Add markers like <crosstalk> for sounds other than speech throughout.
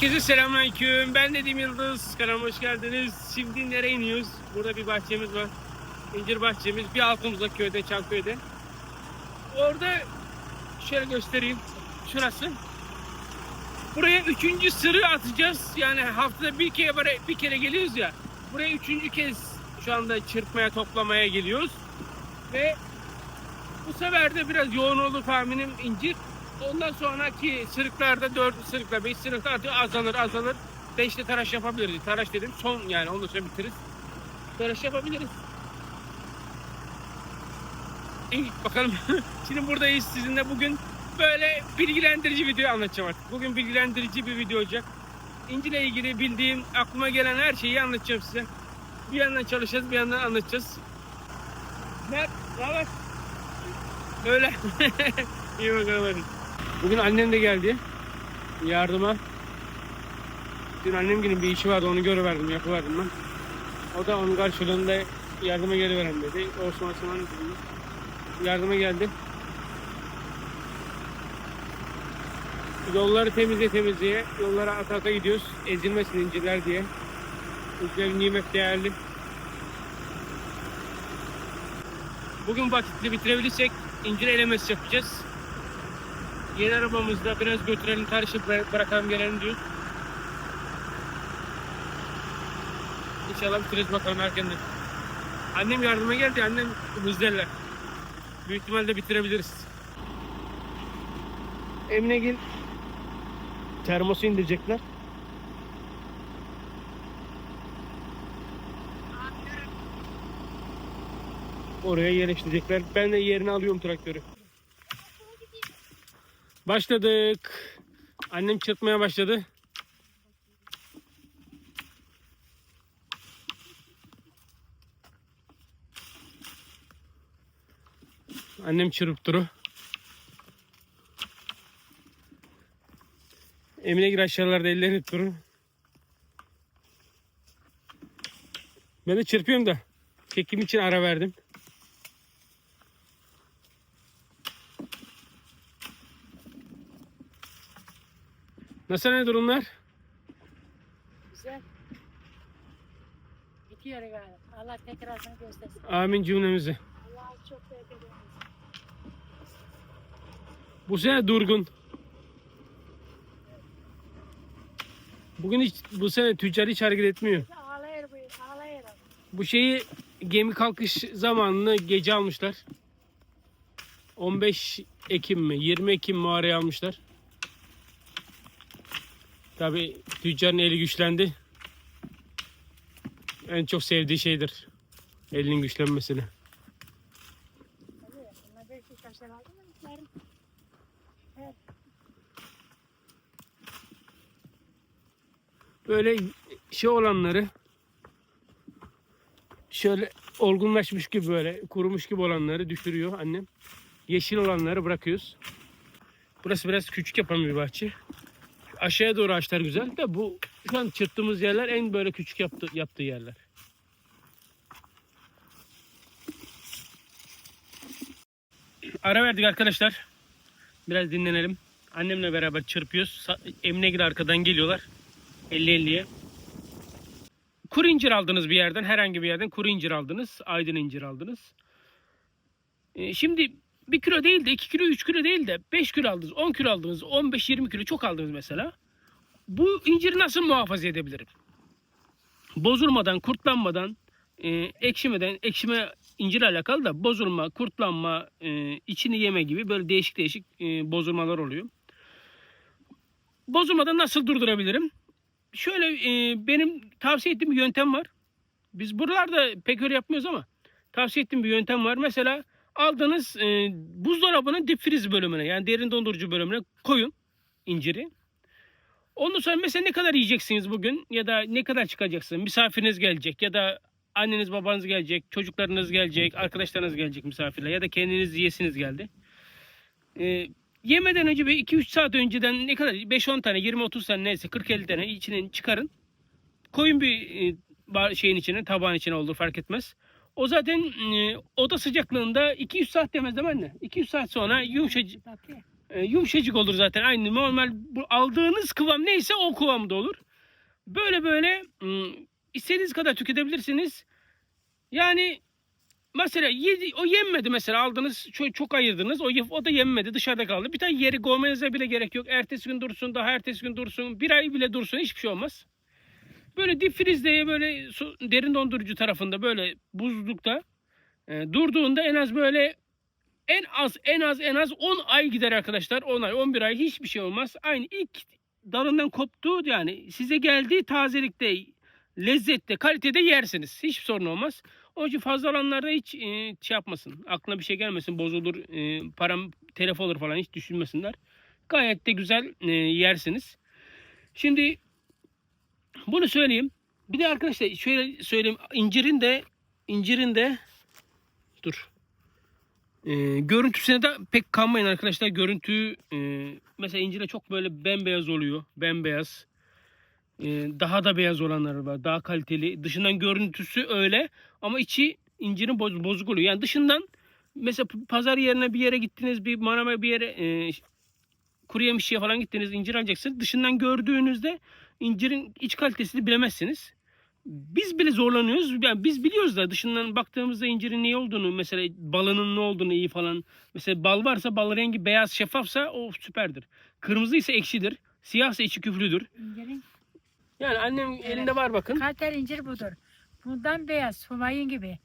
Herkese selamünaleyküm. Ben Nedim Yıldız. Kanalıma hoş geldiniz. Şimdi nereye iniyoruz? Burada bir bahçemiz var. İncir bahçemiz. Bir altımızda köyde, Çanköy'de. Orada şöyle göstereyim. Şurası. Buraya üçüncü sırrı atacağız. Yani haftada bir kere böyle bir kere geliyoruz ya. Buraya üçüncü kez şu anda çırpmaya, toplamaya geliyoruz. Ve bu sefer de biraz yoğun oldu tahminim incir. Ondan sonraki sırıklarda 4 sırıkla 5 sırıkta artık azalır azalır. 5'te taraş yapabiliriz. Taraş dedim son yani onu sonra bitiririz. Taraş yapabiliriz. İyi bakalım. <laughs> Şimdi buradayız sizinle bugün böyle bilgilendirici video anlatacağım artık. Bugün bilgilendirici bir video olacak. İncil'le ilgili bildiğim aklıma gelen her şeyi anlatacağım size. Bir yandan çalışacağız bir yandan anlatacağız. Ne? Ne haber? Öyle. <laughs> İyi bakalım hadi. Bugün annem de geldi. Yardıma. Dün annem günün bir işi vardı onu görüverdim yapıverdim ben. O da onun karşılığında yardıma geliverem dedi. Osman Osman yardıma geldi. Yolları temizle temizleye, yollara ata ata gidiyoruz. Ezilmesin inciler diye. İncilerin nimet değerli. Bugün vakitli bitirebilirsek incir elemesi yapacağız. Yeni arabamızda biraz götürelim tarışı bırakalım gelelim diyoruz. İnşallah bitiririz bakalım erkenden. Annem yardıma geldi. Annem müjdeler. Büyük ihtimalle bitirebiliriz. Emine termosu indirecekler. Oraya yerleştirecekler. Ben de yerini alıyorum traktörü. Başladık. Annem çırpmaya başladı. Annem çırpıp duru. Emine gir aşağılarda ellerini durun. Ben de çırpıyorum da. Çekim için ara verdim. Nasıl ne durumlar? Güzel. Bitiyor galiba. Allah tekrarını göstersin. Amin cümlemizi. Allah çok versin. Bu sene durgun. Bugün hiç bu sene tüccar hiç hareket etmiyor. Ağlayır bu, ağlayır. Bu şeyi gemi kalkış zamanını gece almışlar. 15 Ekim mi 20 Ekim mi araya almışlar. Tabi tüccarın eli güçlendi. En çok sevdiği şeydir. Elinin güçlenmesini. Böyle şey olanları şöyle olgunlaşmış gibi böyle kurumuş gibi olanları düşürüyor annem. Yeşil olanları bırakıyoruz. Burası biraz küçük yapan bir bahçe. Aşağıya doğru ağaçlar güzel de bu şu an çırptığımız yerler en böyle küçük yaptı, yaptığı yerler. Ara verdik arkadaşlar. Biraz dinlenelim. Annemle beraber çırpıyoruz. Emine gibi arkadan geliyorlar. 50-50'ye. Kuru incir aldınız bir yerden. Herhangi bir yerden kuru incir aldınız. Aydın incir aldınız. Ee, şimdi 1 kilo değil de 2 kilo 3 kilo değil de 5 kilo aldınız. 10 kilo aldınız. 15-20 kilo çok aldınız mesela. Bu inciri nasıl muhafaza edebilirim? Bozulmadan, kurtlanmadan, e, ekşimeden, ekşime incir alakalı da bozulma, kurtlanma, e, içini yeme gibi böyle değişik değişik e, bozulmalar oluyor. Bozulmadan nasıl durdurabilirim? Şöyle e, benim tavsiye ettiğim bir yöntem var. Biz buralarda pek öyle yapmıyoruz ama tavsiye ettiğim bir yöntem var. Mesela aldığınız e, buzdolabının dip friz bölümüne yani derin dondurucu bölümüne koyun inciri. Ondan sonra mesela ne kadar yiyeceksiniz bugün ya da ne kadar çıkacaksınız? Misafiriniz gelecek ya da anneniz babanız gelecek, çocuklarınız gelecek, arkadaşlarınız gelecek misafirle ya da kendiniz yiyesiniz geldi. E, yemeden önce bir 2-3 saat önceden ne kadar 5-10 tane 20-30 tane neyse 40-50 tane içinin çıkarın. Koyun bir e, şeyin içine tabağın içine olur fark etmez. O zaten e, oda sıcaklığında 200 saat demez değil mi anne? 200 saat sonra yumuşacık. E, yumuşacık olur zaten. Aynı normal bu aldığınız kıvam neyse o kıvamda olur. Böyle böyle istediğiniz kadar tüketebilirsiniz. Yani mesela yedi, o yenmedi mesela aldınız çok, çok ayırdınız o, o da yenmedi dışarıda kaldı. Bir tane yeri kovmanıza bile gerek yok. Ertesi gün dursun daha ertesi gün dursun bir ay bile dursun hiçbir şey olmaz. Böyle dip frizde böyle su, derin dondurucu tarafında böyle buzlukta e, durduğunda en az böyle en az en az en az 10 ay gider arkadaşlar. 10 ay 11 ay hiçbir şey olmaz. Aynı ilk dalından koptuğu yani size geldiği tazelikte lezzette kalitede yersiniz. Hiçbir sorun olmaz. Onun için fazla alanlarda hiç e, şey yapmasın. Aklına bir şey gelmesin. Bozulur, e, param telef olur falan hiç düşünmesinler. Gayet de güzel e, yersiniz. Şimdi bunu söyleyeyim. Bir de arkadaşlar şöyle söyleyeyim. İncirin de incirin de dur. E, görüntüsüne de pek kanmayın arkadaşlar. Görüntü e, mesela incire çok böyle bembeyaz oluyor. Bembeyaz. E, daha da beyaz olanlar var. Daha kaliteli. Dışından görüntüsü öyle ama içi incirin boz, bozuk oluyor. Yani dışından mesela pazar yerine bir yere gittiniz, bir manava bir yere e, kuru yemişçiye falan gittiniz, incir alacaksınız. Dışından gördüğünüzde incirin iç kalitesini bilemezsiniz. Biz bile zorlanıyoruz. Yani biz biliyoruz da dışından baktığımızda incirin ne olduğunu, mesela balının ne olduğunu iyi falan. Mesela bal varsa bal rengi beyaz şeffafsa o süperdir. Kırmızı ise ekşidir. Siyahsa içi küflüdür. İncirin Yani annem elinde var bakın. kalter incir budur. Bundan beyaz, humayun gibi.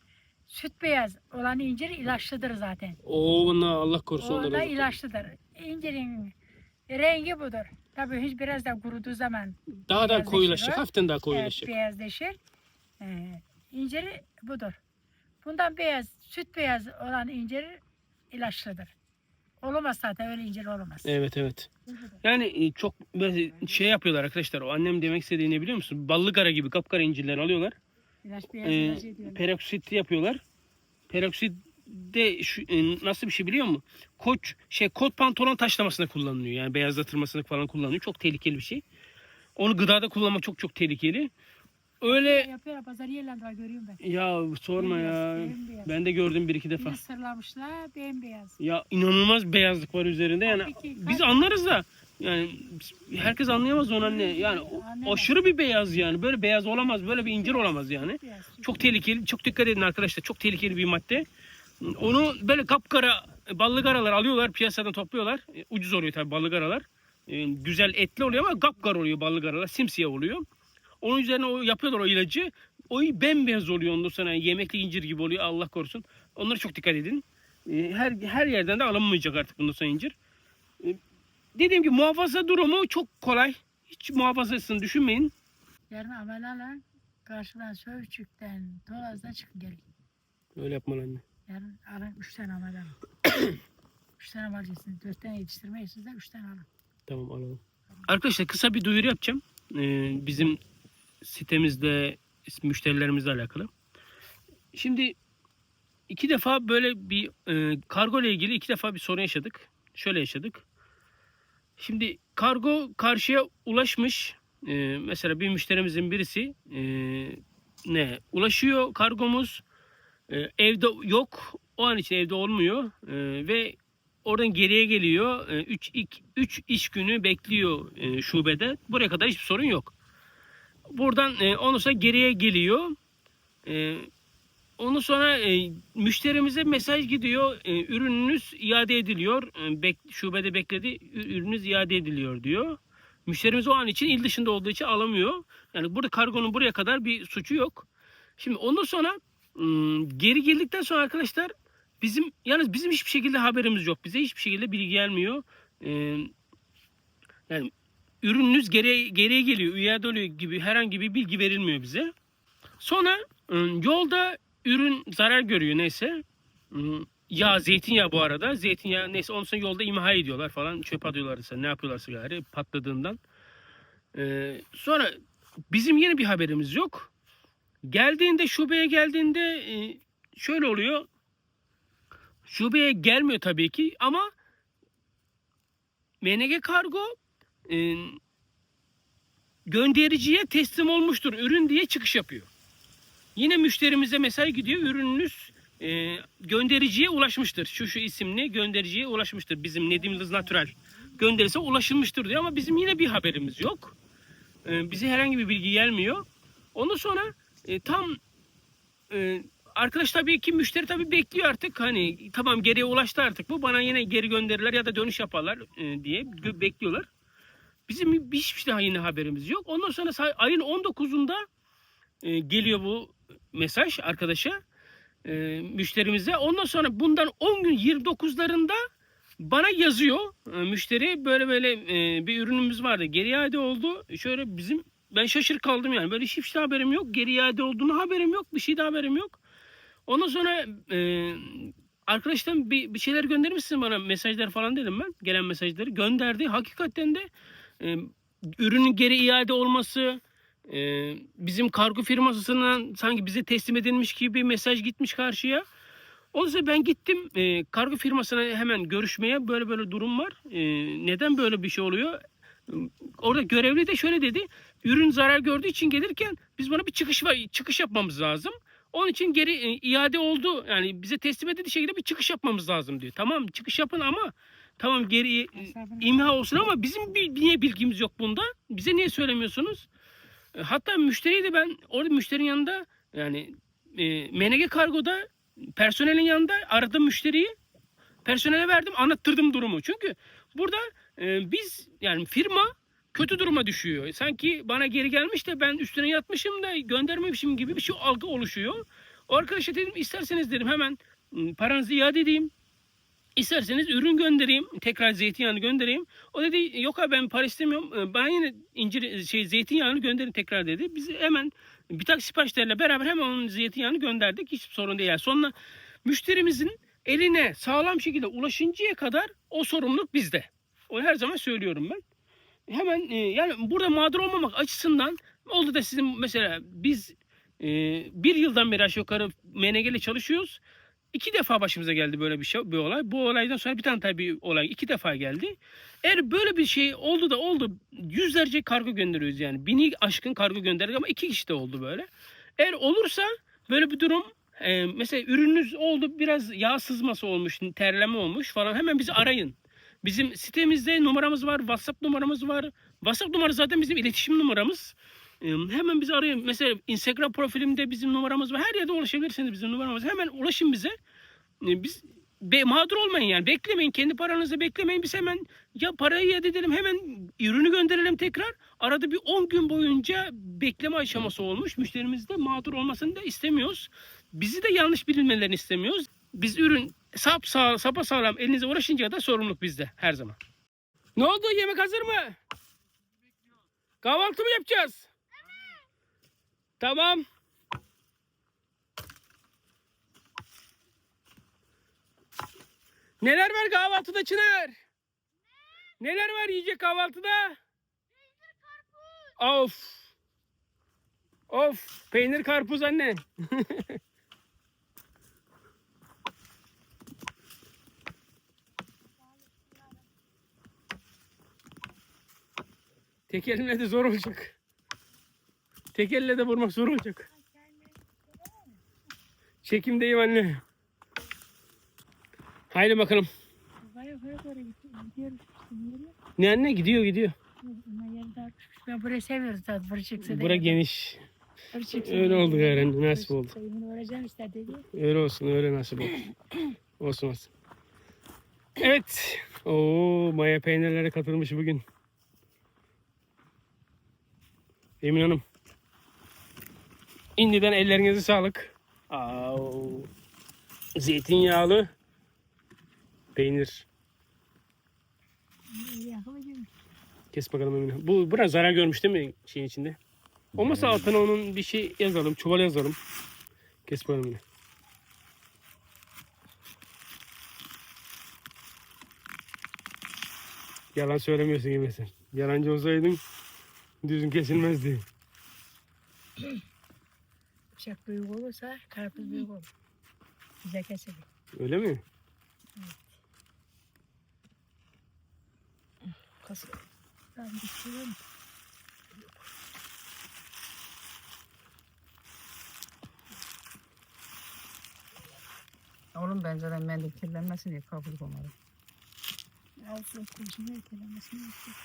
Süt beyaz olan incir ilaçlıdır zaten. Oo Allah korusun O da ilaçlıdır. İncirin rengi budur. Tabii hiç biraz da kuruduğu zaman Daha da o. Hafiften daha evet, koyulaşacak. beyazlaşır. Ee, inciri budur. Bundan beyaz, süt beyaz olan incir ilaçlıdır. Olamaz zaten öyle incir olamaz. Evet evet. Yani e, çok şey yapıyorlar arkadaşlar. O annem demek istediğini biliyor musun? Ballı gara gibi kapkara incirler alıyorlar. İlaç beyaz Ee, peroksit yapıyorlar. Peroksit de şu, e, nasıl bir şey biliyor musun? Koç şey kot pantolon taşlamasına kullanılıyor. Yani beyazlatılmasına falan kullanılıyor. Çok tehlikeli bir şey. Onu gıdada kullanmak çok çok tehlikeli. Öyle Yapıyor pazar yerlerinde var görüyorum ben. ya sorma ya. Bembeyaz, bembeyaz. Ben de gördüm bir iki defa. Bir sırlamışlar bembeyaz. Ya inanılmaz beyazlık var üzerinde. Yani Tabii ki. biz anlarız da yani herkes anlayamaz onu anne. Yani o- aşırı bir beyaz yani. Böyle beyaz olamaz. Böyle bir incir olamaz yani. Beyaz, Çok tehlikeli. Çok dikkat edin arkadaşlar. Çok tehlikeli bir madde. Onu böyle kapkara ballı garalar alıyorlar. Piyasadan topluyorlar. E, Ucuz oluyor tabii ballı garalar. E, Güzel etli oluyor ama kapkara oluyor ballı garalar. Simsiyah oluyor. Onun üzerine o yapıyorlar o ilacı. O bembeyaz oluyor ondan sonra yemekli incir gibi oluyor Allah korusun. Onlara çok dikkat edin. E, Her her yerden de alınmayacak artık bundan sonra incir. Dediğim gibi muhafaza durumu çok kolay. Hiç muhafazasını düşünmeyin. Yarın amel alın. Karşıdan Sövçük'ten, Dolaz'dan çıkın gelin. Öyle yapmalı anne. Yarın alın üç tane alın. <coughs> üç tane alacaksınız. Dört tane yetiştirmeyiz de üç tane alın. Tamam alalım. Arkadaşlar kısa bir duyuru yapacağım. Ee, bizim sitemizde müşterilerimizle alakalı. Şimdi iki defa böyle bir e, kargo ile ilgili iki defa bir sorun yaşadık. Şöyle yaşadık. Şimdi kargo karşıya ulaşmış. Ee, mesela bir müşterimizin birisi e, ne ulaşıyor kargomuz e, evde yok. O an için evde olmuyor E, ve Oradan geriye geliyor. 3 3 iş günü bekliyor e, şubede. Buraya kadar hiçbir sorun yok. Buradan e, ondan sonra geriye geliyor. E, ondan sonra e, müşterimize mesaj gidiyor. E, ürününüz iade ediliyor. E, bek, şubede bekledi. Ürününüz iade ediliyor diyor. Müşterimiz o an için il dışında olduğu için alamıyor. Yani burada kargonun buraya kadar bir suçu yok. Şimdi ondan sonra geri geldikten sonra arkadaşlar Bizim yalnız bizim hiçbir şekilde haberimiz yok. Bize hiçbir şekilde bilgi gelmiyor. Yani ürününüz geriye, geriye geliyor, iade oluyor gibi herhangi bir bilgi verilmiyor bize. Sonra yolda ürün zarar görüyor neyse. Ya zeytinyağı bu arada. Zeytinyağı neyse ondan sonra yolda imha ediyorlar falan. Çöp atıyorlarsa ne yapıyorlarsa gari patladığından. Ee, sonra bizim yine bir haberimiz yok. Geldiğinde şubeye geldiğinde e, şöyle oluyor. Şubeye gelmiyor tabii ki ama MNG Kargo e, göndericiye teslim olmuştur ürün diye çıkış yapıyor. Yine müşterimize mesaj gidiyor ürününüz e, göndericiye ulaşmıştır. Şu şu isimli göndericiye ulaşmıştır. Bizim Nedim Lız Natural gönderirse ulaşılmıştır diyor ama bizim yine bir haberimiz yok. Bize herhangi bir bilgi gelmiyor. Ondan sonra e, tam e, arkadaş tabii ki müşteri tabii bekliyor artık hani tamam geriye ulaştı artık bu bana yine geri gönderirler ya da dönüş yaparlar e, diye bekliyorlar. Bizim hiçbir şey yine haberimiz yok. Ondan sonra ayın 19'unda e, geliyor bu mesaj arkadaşa e, müşterimize. Ondan sonra bundan 10 gün 29'larında bana yazıyor e, müşteri böyle böyle e, bir ürünümüz vardı geri iade oldu. Şöyle bizim ben şaşır kaldım yani böyle hiçbir şey haberim yok geri iade olduğunu haberim yok bir şey de haberim yok. Ondan sonra e, arkadaştan bir, bir şeyler göndermişsin bana mesajlar falan dedim ben gelen mesajları gönderdi hakikaten de e, ürünün geri iade olması e, bizim kargo firmasından sanki bize teslim edilmiş gibi mesaj gitmiş karşıya. Ondan sonra ben gittim e, kargo firmasına hemen görüşmeye böyle böyle durum var. E, neden böyle bir şey oluyor? Orada görevli de şöyle dedi. Ürün zarar gördüğü için gelirken biz buna bir çıkış çıkış yapmamız lazım. Onun için geri e, iade oldu. Yani bize teslim edildiği şekilde bir çıkış yapmamız lazım diyor. Tamam çıkış yapın ama tamam geri e, imha olsun ama bizim bir, niye bilgimiz yok bunda? Bize niye söylemiyorsunuz? E, Hatta müşteriyi de ben orada müşterinin yanında yani e, MNG Kargo'da personelin yanında aradım müşteriyi. Personele verdim anlattırdım durumu. Çünkü burada e, biz yani firma kötü duruma düşüyor. Sanki bana geri gelmiş de ben üstüne yatmışım da göndermemişim gibi bir şey algı oluşuyor. Arkadaşa dedim isterseniz dedim hemen m, paranızı iade edeyim. İsterseniz ürün göndereyim. Tekrar zeytinyağını göndereyim. O dedi yok abi ben para istemiyorum. Bana yine incir şey zeytinyağını gönderin tekrar dedi. Biz hemen bir takım siparişlerle beraber hemen onun zeytinyağını gönderdik. Hiç sorun değil. Yani sonra müşterimizin eline sağlam şekilde ulaşıncaya kadar o sorumluluk bizde. Onu her zaman söylüyorum ben. Hemen e, yani burada mağdur olmamak açısından oldu da sizin mesela biz e, bir yıldan beri aşağı yukarı MNG ile çalışıyoruz. İki defa başımıza geldi böyle bir şey, bir olay. Bu olaydan sonra bir tane tabii olay iki defa geldi. Eğer böyle bir şey oldu da oldu yüzlerce kargo gönderiyoruz yani. Bini aşkın kargo gönderdik ama iki kişi de oldu böyle. Eğer olursa böyle bir durum e, mesela ürününüz oldu biraz yağ sızması olmuş, terleme olmuş falan hemen bizi arayın. Bizim sitemizde numaramız var, WhatsApp numaramız var. WhatsApp numarası zaten bizim iletişim numaramız. Hemen bizi arayın. Mesela Instagram profilimde bizim numaramız var. Her yerde ulaşabilirsiniz bizim numaramız. Hemen ulaşın bize. Ee, Biz be, mağdur olmayın yani. Beklemeyin. Kendi paranızı beklemeyin. Biz hemen ya parayı iade edelim hemen ürünü gönderelim tekrar. Arada bir 10 gün boyunca bekleme aşaması olmuş. Müşterimiz de mağdur olmasını da istemiyoruz. Bizi de yanlış bilinmelerini istemiyoruz. Biz ürün sap sağ, sapa sağlam elinize ulaşıncaya da sorumluluk bizde her zaman. Ne oldu? Yemek hazır mı? Kahvaltı mı yapacağız? Tamam. Neler var kahvaltıda Çınar? Neler var yiyecek kahvaltıda? Of. Of. Peynir karpuz anne. <laughs> Tek elimle de zor olacak. Tek elle de vurmak zor olacak. Çekimdeyim anne. Haydi bakalım. Ne anne gidiyor gidiyor. Ben burayı seviyorum zaten. Burası çıksa Bura geniş. Öyle oldu gayren, nasip oldu. Öyle olsun öyle nasip olsun. olsun olsun. Evet. Oo maya peynirlere katılmış bugün. Emin Hanım. İndiden ellerinize sağlık. Au. Zeytinyağlı peynir. Kes bakalım Emine. Bu biraz zarar görmüş değil mi şeyin içinde? Olmasa altına onun bir şey yazalım, çuval yazalım. Kes bakalım Emine. Yalan söylemiyorsun gibi sen. Yalancı olsaydın düzgün kesilmezdi. Bıçak büyük olursa karpuz büyük olur. Bize kesilir. Öyle mi? Kasık. Ben düşürüyorum. Oğlum bence de mendil kirlenmesin diye kapılık onları. Olsun kuzunu eklemesini yaptık.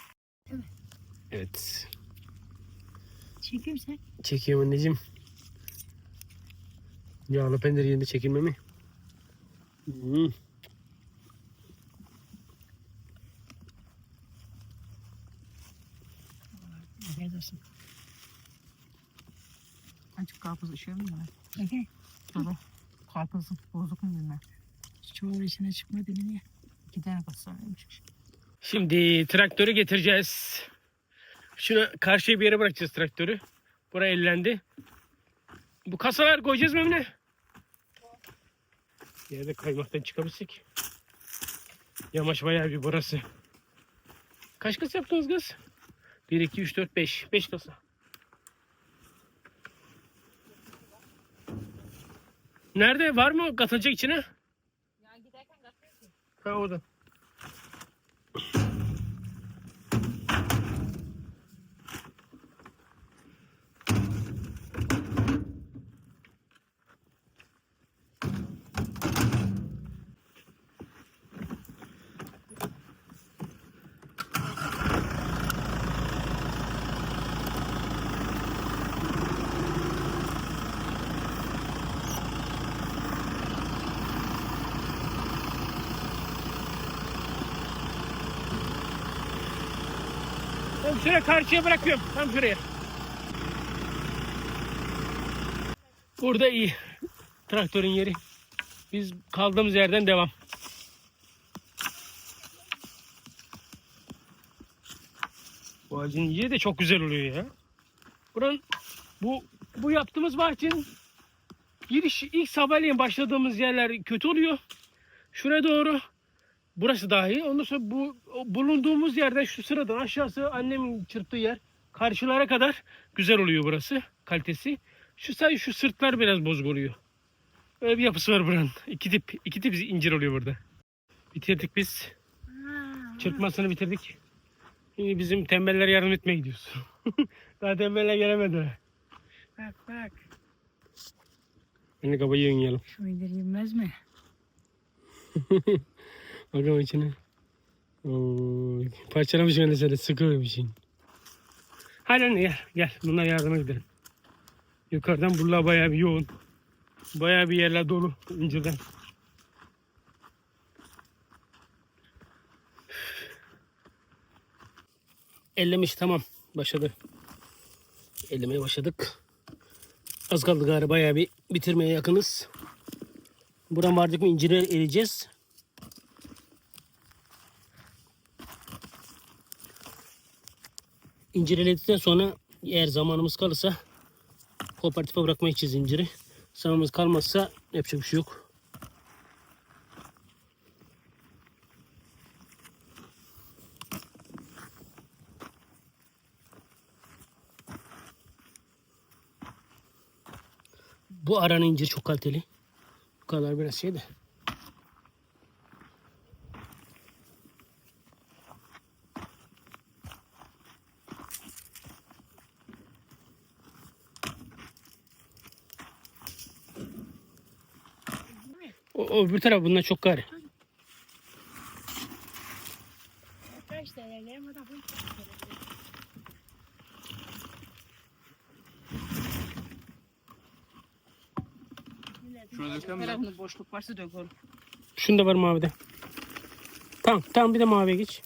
Evet. Çekeyim sen. Çekiyorum anneciğim. Yağlı peynir yerinde çekilme mi? Hmm. Afiyet olsun. Azıcık karpuz üşüyor mu ya? Bakın. Baba. Karpuz bozuk mu bilmem. Çoğu içine çıkmadı mı niye? İki tane kasarıymış. Şimdi traktörü getireceğiz. Şunu karşıya bir yere bırakacağız traktörü. Buraya ellendi. Bu kasalar koyacağız mı Emine? Yerde kaymaktan çıkabilsek. Yamaç bayağı bir burası. Kaç kasa yaptınız kız? 1, 2, 3, 4, 5. 5 kasa. Nerede? Var mı katılacak içine? Ya giderken katıyor ki. Ha orada. Tam şuraya karşıya bırakıyorum. Tam şuraya. Burada iyi. Traktörün yeri. Biz kaldığımız yerden devam. Bu ağacın yeri de çok güzel oluyor ya. Buranın bu bu yaptığımız bahçenin giriş ilk sabahleyin başladığımız yerler kötü oluyor. Şuraya doğru Burası dahi. Ondan sonra bu bulunduğumuz yerden şu sıradan aşağısı annemin çırptığı yer. Karşılara kadar güzel oluyor burası. Kalitesi. Şu sadece şu sırtlar biraz bozuk oluyor. Öyle bir yapısı var buranın. İki tip, iki tip incir oluyor burada. Bitirdik biz. Çırpmasını bitirdik. Şimdi bizim tembeller yardım etmeye gidiyoruz. <laughs> Daha tembeller gelemedi. Bak bak. Beni kabayı yiyelim. Şu indir yenmez mi? <laughs> Bakalım içine. Oo, parçalamış öyle şöyle sıkıyormuşsun. Hadi anne gel. Gel. Bunlar yardıma gidelim. Yukarıdan buralar bayağı bir yoğun. Bayağı bir yerler dolu incirden. Ellemiş tamam. Başladı. Ellemeye başladık. Az kaldı galiba bayağı bir bitirmeye yakınız. Buradan vardık mı inciri eleyeceğiz. İncireledikten sonra eğer zamanımız kalırsa kooperatife bırakmaya gideceğiz inciri. Zamanımız kalmazsa yapacak bir şey yok. Bu aranın inciri çok kaliteli. Bu kadar biraz şey de. O, o öbür taraf bundan çok gari. Kaç tane ama da bu. Şuna dökemem mi? Tarafında boşluk varsa dök oğlum. Şunda var mavide. Tamam tamam bir de maviye geç.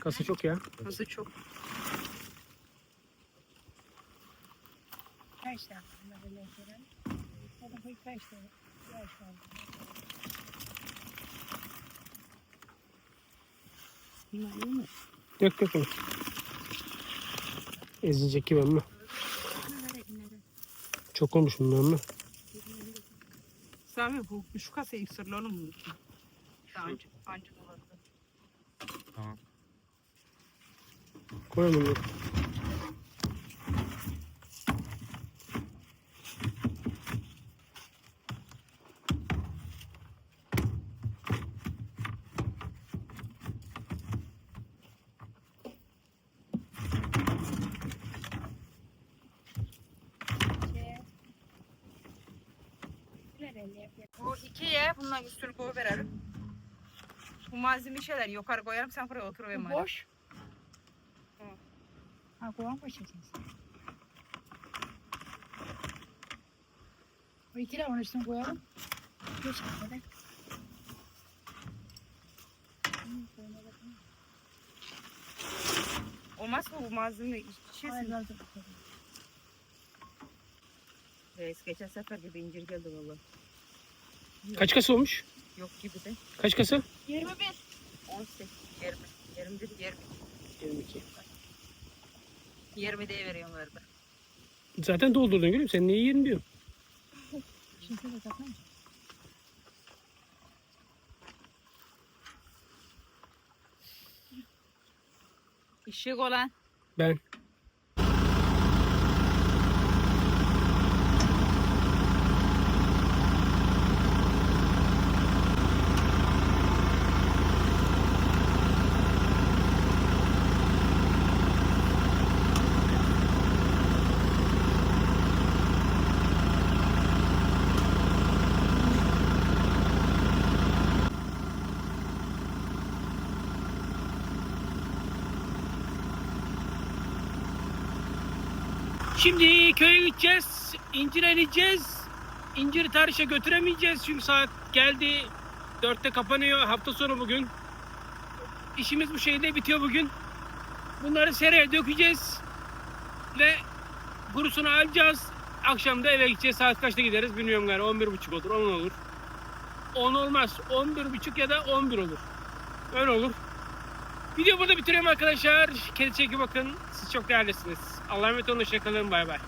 Kası çok ya. Hızı çok. Tane? Böyle görelim. O da bu kaç tane? Kaç tane? Bunlar iyi mi? Dök dök dök. Ezilecek gibi ama. Çok olmuş bunlar ama. Sami bu şu kasayı sırlı oğlum. Daha önce. Anca olurdu. Tamam. Koy bunu. Bu ikiye bundan üstünü koy verelim. Bu malzeme şeyler yukarı koyarım sen buraya otur ve Bu boş. Hı. Ha kovan çekiniz. Bu ikiler onun üstüne koyalım. Geç kadar. Olmaz mı bu malzeme? Hayır, lazım. Reis geçen sefer gibi incir geldi Kaç kasa olmuş? Yok gibi de. Kaç kasa? 21. 18, 20, 21, 20. 22. 20 diye veriyorum galiba. Zaten doldurdun gülüm. Sen niye 20 diyorsun? Şimdi de. Işık olan. Ben. Şimdi köye gideceğiz. İncir eleyeceğiz. İnciri tarışa götüremeyeceğiz çünkü saat geldi. Dörtte kapanıyor. Hafta sonu bugün. İşimiz bu şeyde bitiyor bugün. Bunları seraya dökeceğiz. Ve kurusunu alacağız. Akşam da eve gideceğiz. Saat kaçta gideriz bilmiyorum galiba. 11.30 olur, 10 olur. 10 olmaz. 11.30 ya da 11 olur. Öyle olur. Video burada bitiriyorum arkadaşlar. Kendinize iyi bakın. Siz çok değerlisiniz. Allah'a emanet olun. Hoşçakalın. Bay bay.